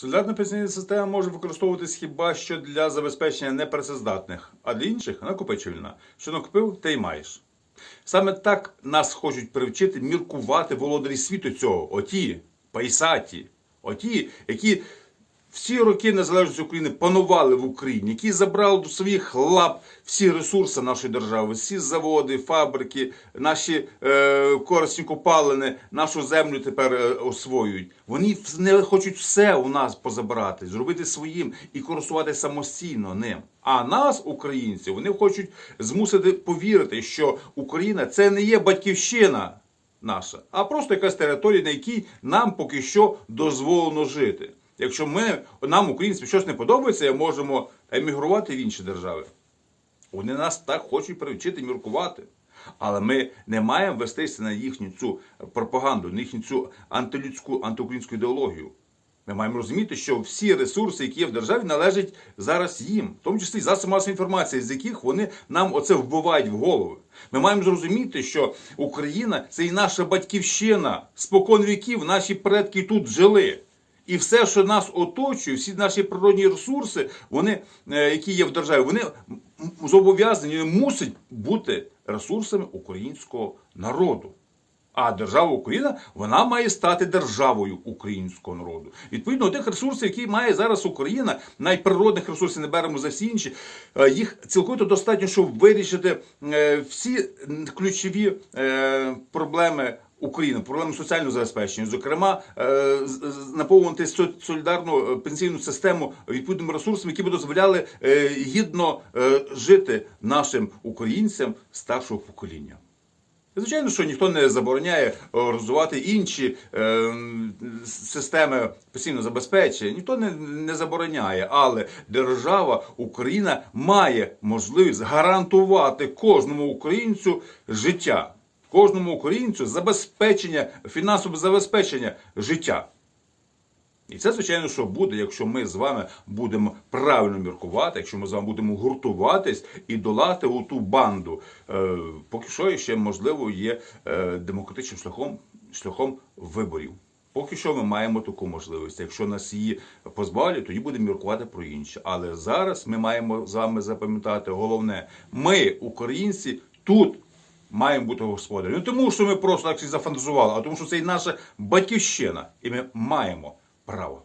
Солідарна пенсійна система може використовуватись хіба що для забезпечення непрацездатних, а для інших накопичувальна. Що накопив, те й маєш. Саме так нас хочуть привчити міркувати володарі світу цього, оті, пайсаті, оті, які всі роки незалежності України панували в Україні, які забрали до своїх лап всі ресурси нашої держави, всі заводи, фабрики, наші е, корисні копалини, нашу землю тепер е, освоюють. Вони не хочуть все у нас позабрати, зробити своїм і користуватися самостійно ним. А нас, українців, вони хочуть змусити повірити, що Україна це не є батьківщина наша, а просто якась територія, на якій нам поки що дозволено жити. Якщо ми, нам, українцям, щось не подобається, можемо емігрувати в інші держави. Вони нас так хочуть привчити міркувати. Але ми не маємо вестися на їхню цю пропаганду, на їхню цю антилюдську, антиукраїнську ідеологію. Ми маємо розуміти, що всі ресурси, які є в державі, належать зараз їм, в тому числі засоби масової інформації, з яких вони нам оце вбивають в голови. Ми маємо зрозуміти, що Україна це і наша батьківщина. Спокон віків наші предки тут жили. І все, що нас оточує, всі наші природні ресурси, вони, е, які є в державі, вони зобов'язані, мусять бути ресурсами українського народу. А держава Україна вона має стати державою українського народу. Відповідно, тих ресурсів, які має зараз Україна, навіть природних ресурсів не беремо за всі інші, е, їх цілковито достатньо, щоб вирішити е, всі ключові проблеми. України, проблеми соціального забезпечення, зокрема, е, наповнити со- солідарну е, пенсійну систему відповідними ресурсами, які б дозволяли е, гідно жити нашим українцям старшого покоління. Звичайно, що ніхто не забороняє розвивати інші системи постійного забезпечення, ніхто не, не забороняє, але держава Україна має можливість гарантувати кожному українцю життя, кожному українцю забезпечення, фінансове забезпечення життя. І це, звичайно, що буде, якщо ми з вами будемо правильно міркувати, якщо ми з вами будемо гуртуватись і долати у ту банду. Е, поки що ще можливо є е, демократичним шляхом, шляхом виборів. Поки що ми маємо таку можливість. Якщо нас її позбавлять, тоді будемо міркувати про інше. Але зараз ми маємо з вами запам'ятати головне: ми, українці, тут маємо бути господарі. Не тому, що ми просто так зафантазували, а тому, що це і наша батьківщина, і ми маємо право.